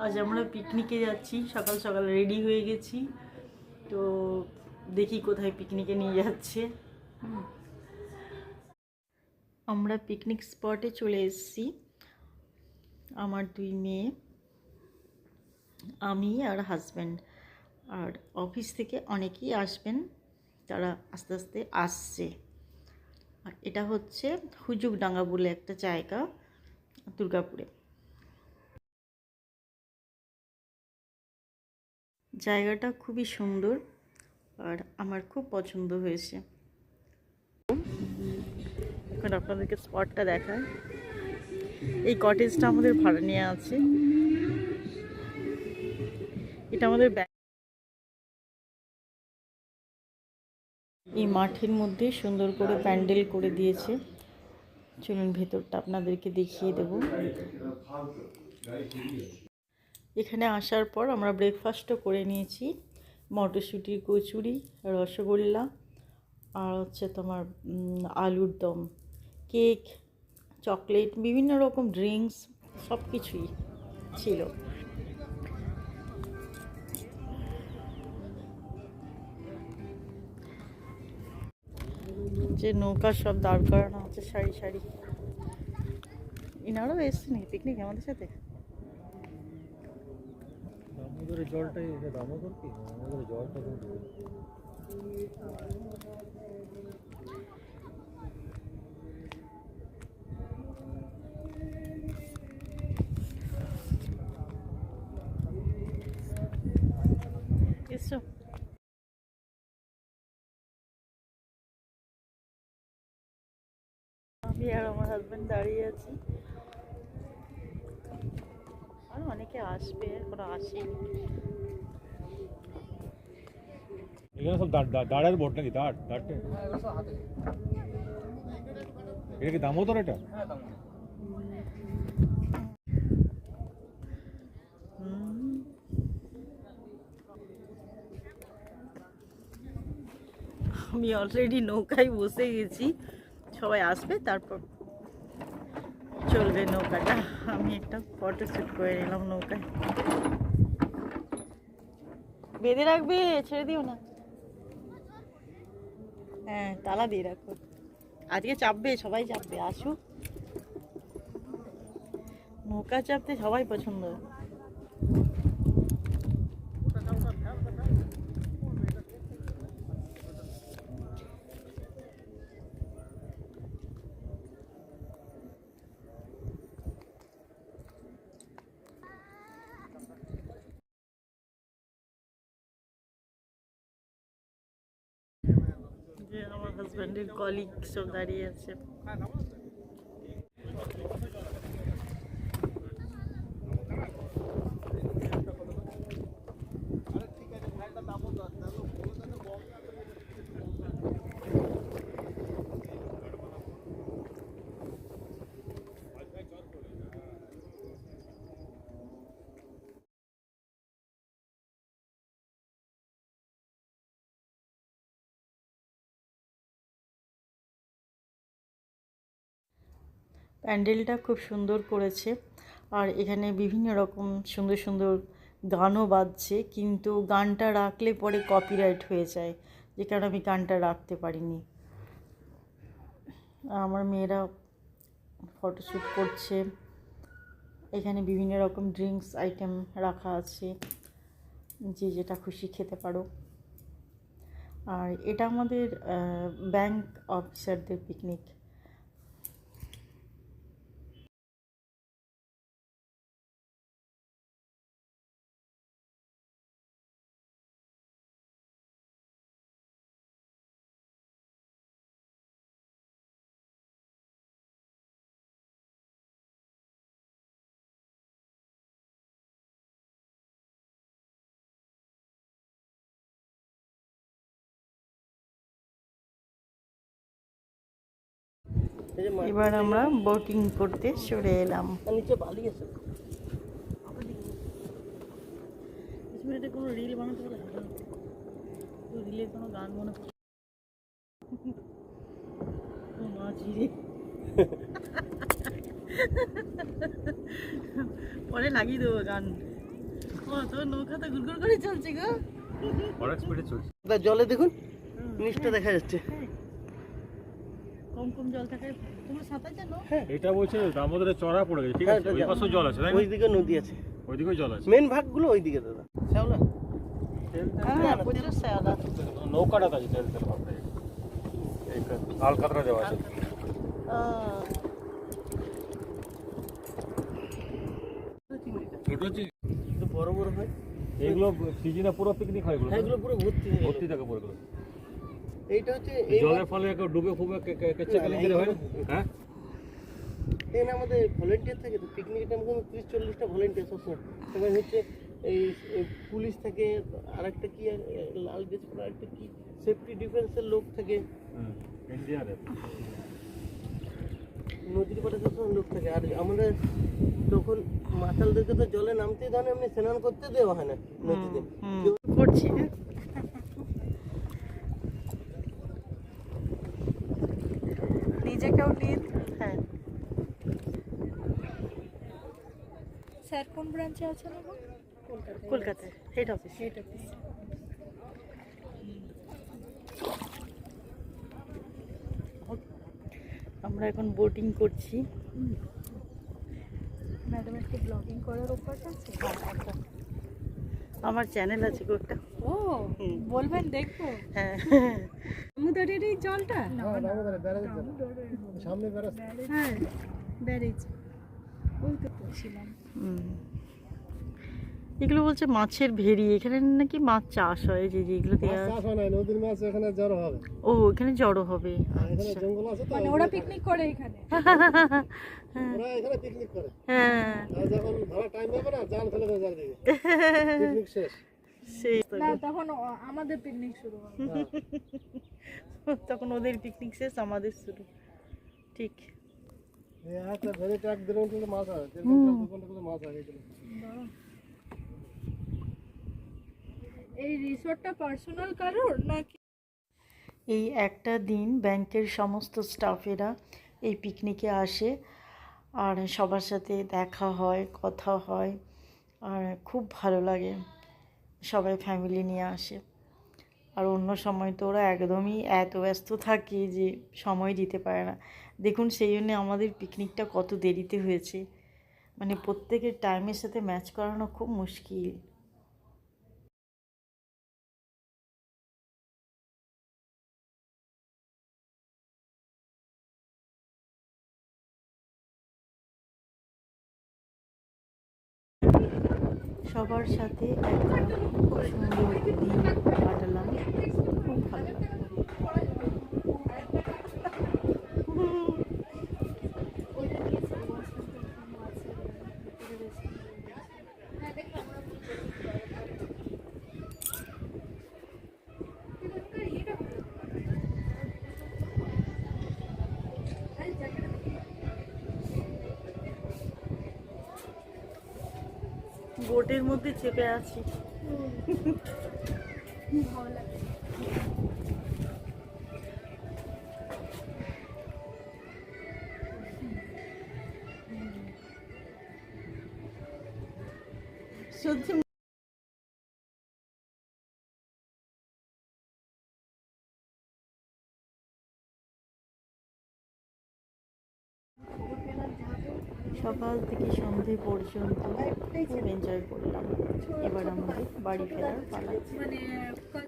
আজ আমরা পিকনিকে যাচ্ছি, সকাল সকাল রেডি হয়ে গেছি। তো দেখি কোথায় পিকনিকে নিয়ে যাচ্ছে। আমরা পিকনিক স্পটে চলে এসেছি। আমার দুই মেয়ে, আমি আর হাজব্যান্ড আর অফিস থেকে অনেকেই আসবেন, তারা আস্তে আস্তে আসছে। আর এটা হচ্ছে হুজুগডাঙ্গা বলে একটা জায়গা, দুর্গাপুরে। জায়গাটা খুবই সুন্দর আর আমার খুব পছন্দ হয়েছে। এখন আপনাদেরকে স্পটটা দেখায় এই কটেজটা আমাদের ভাড়া নিয়ে আছে। এটা আমাদের এই মাঠের মধ্যে সুন্দর করে প্যান্ডেল করে দিয়েছে। চলুন ভেতরটা আপনাদেরকে দেখিয়ে দেব। এখানে আসার পর আমরা ব্রেকফাস্টও করে নিয়েছি। মটরশুঁটির কচুরি, রসগোল্লা আর হচ্ছে তোমার আলুর দম, কেক, চকলেট, বিভিন্ন রকম ড্রিঙ্কস সব কিছুই ছিল। যে নৌকা সব দাঁড় করানো আছে সারি সারি। ইনারাও এসছে নাকি? পিকনিক আমাদের সাথে? দামোদরের জলটাই এটা দামোদর কি? দামোদরের জলটা কিন্তু আমি আর আমার হাজবেন্ড দাঁড়িয়ে আছি। আর অনেকে আসবে এখনও আসেনি। এখানে সব দাঁড় দাঁড়- দাঁড়ের বোট নাকি? দাঁড় দাঁড়টে এটা কি দামোদর এটা? আমি অলরেডি নৌকায় বসে গেছি। সবাই আসবে তারপর চলবে নৌকাটা আমি একটা ফটো শ্যুট করে নিলাম নৌকায়। বেঁধে রাখবে, ছেড়ে দিও না। হ্যাঁ তালা দিয়ে রাখো। আজকে চাপবে, সবাই চাপবে আসুক নৌকা চাপতে সবাই পছন্দ যে আমার হাজব্যান্ডের কলিগ সব দাঁড়িয়ে আছে। প্যান্ডেলটা খুব সুন্দর করেছে। আর এখানে বিভিন্ন রকম সুন্দর সুন্দর গানও বাজছে, কিন্তু গানটা রাখলে পরে কপিরাইট হয়ে যায়, যে কারণে আমি গানটা রাখতে পারিনি। আমার মেয়েরা ফটোশ্যুট করছে। এখানে বিভিন্ন রকম ড্রিঙ্কস আইটেম রাখা আছে, যে যেটা খুশি খেতে পারো। আর এটা আমাদের ব্যাংক অফিসারদের পিকনিক এবার আমরা বোটিং করতে চলে এলাম। নিচে বালি আছে। কোনো রিল বানাতে পারে রিলে কোনো গান মনে পরে লাগিয়ে দেবো গান। ও তোর নৌকাতে গুড়গুড় করে চলছে গো। অনেক স্পিডে চলছে। তা জলে দেখুন জিনিসটা দেখা যাচ্ছে। কম কম জল থাকে। তোমরা সাঁতার জানো? এটা বলছে দামোদরে চড়া পড়ে গেছে ঠিক হ্যাঁ, আছে? ওই জানি। জল আছে তাই ওইদিকে নদী আছে। ওইদিকেও জল আছে। মেন ভাগগুলো ওইদিকে দাদা। শ্যাওলা। হ্যাঁ প্রচুর শ্যাওলা। নৌকাটা আছে তেল তেল ভাবটা আলকাতরা দেওয়া আছে। ছোট হচ্ছে বড় বড় হয়। সিজনে পুরো পিকনিক হয় এগুলো হ্যাঁ পুরো ভর্তি ভর্তি থাকে পুরো এইটা হচ্ছে এই জলের ফলে একটু ডুবে ফুবে কেচে না, কেলে না, দিলে হয় হ্যাঁ? এখানে আমাদের ভলেন্টিয়ার থাকে তো পিকনিকের টাইম কোনো তিরিশ চল্লিশটা ভলেন্টিয়ার সবসময়। এবার হচ্ছে এই পুলিশ থাকে আরেকটা কি আর, লাল ড্রেস পরা আরেকটা কি সেফটি ডিফেন্সের লোক থাকে। হুম নদীর পাড়ে সবসময় লোক থাকে। আর আমাদের তখন মাতালদেরকে তো জলে নামতেই দেয় না এমনি স্নান করতে দেওয়া হয় না নদীতে। করছি হ্যাঁ নিজেকেও নিন হ্যাঁ স্যার কোন ব্রাঞ্চে আছেন এখন কলকাতায়। কলকাতায় হেড অফিস হেড অফিস আমরা এখন বোটিং করছি। ম্যাডামের কি ব্লগিং করার অভ্যাস আছে? আমার চ্যানেল আছে একটা। ও হুম। বলবেন দেখব। হ্যাঁ। সমুদ্রের এই জলটা? সামনে হ্যাঁ ব্যারেজ। এগুলো বলছে মাছের ভেরি এখানে নাকি মাছ চাষ হয় যে যেগুলো দেওয়া চাষ হয় না নদীর মাছ এখানে জড়ো হবে। ও এখানে জড়ো হবে। এখানে আচ্ছা। জঙ্গল আছে তো মানে ওরা পিকনিক করে এখানে। ওরা এখানে পিকনিক করে। হ্যাঁ। যখন ধরা টাইম হবে না জাল ফেলে দেয় চারদিকে। পিকনিক শেষ। সেই না তখন আমাদের পিকনিক শুরু হবে। তখন ওদের পিকনিক শেষ আমাদের শুরু। ঠিক। একটা ধরে ট্রাক দেড় ঘণ্টা মাছ হয় দেড় ঘণ্টা দু ঘণ্টা করে মাছ হয় এই রিসোর্টটা পার্সোনাল কারোর নাকি? এই একটা দিন ব্যাংকের সমস্ত স্টাফেরা এই পিকনিকে আসে আর সবার সাথে দেখা হয় কথা হয় আর খুব ভালো লাগে। সবাই ফ্যামিলি নিয়ে আসে। আর অন্য সময় তো ওরা একদমই এত ব্যস্ত থাকে যে সময় দিতে পারে না। দেখুন সেই জন্যে আমাদের পিকনিকটা কত দেরিতে হয়েছে। মানে প্রত্যেকের টাইমের সাথে ম্যাচ করানো খুব মুশকিল। সবার সাথে একটা সুন্দর দিন কাটালাম। খুব ভালো লাগল। বোটের মধ্যে চেপে আছি। সত্যি সকাল থেকে সন্ধে পর্যন্ত খুব এনজয় করলাম। এবার আমাদের বাড়ি ফেরার পালা। মানে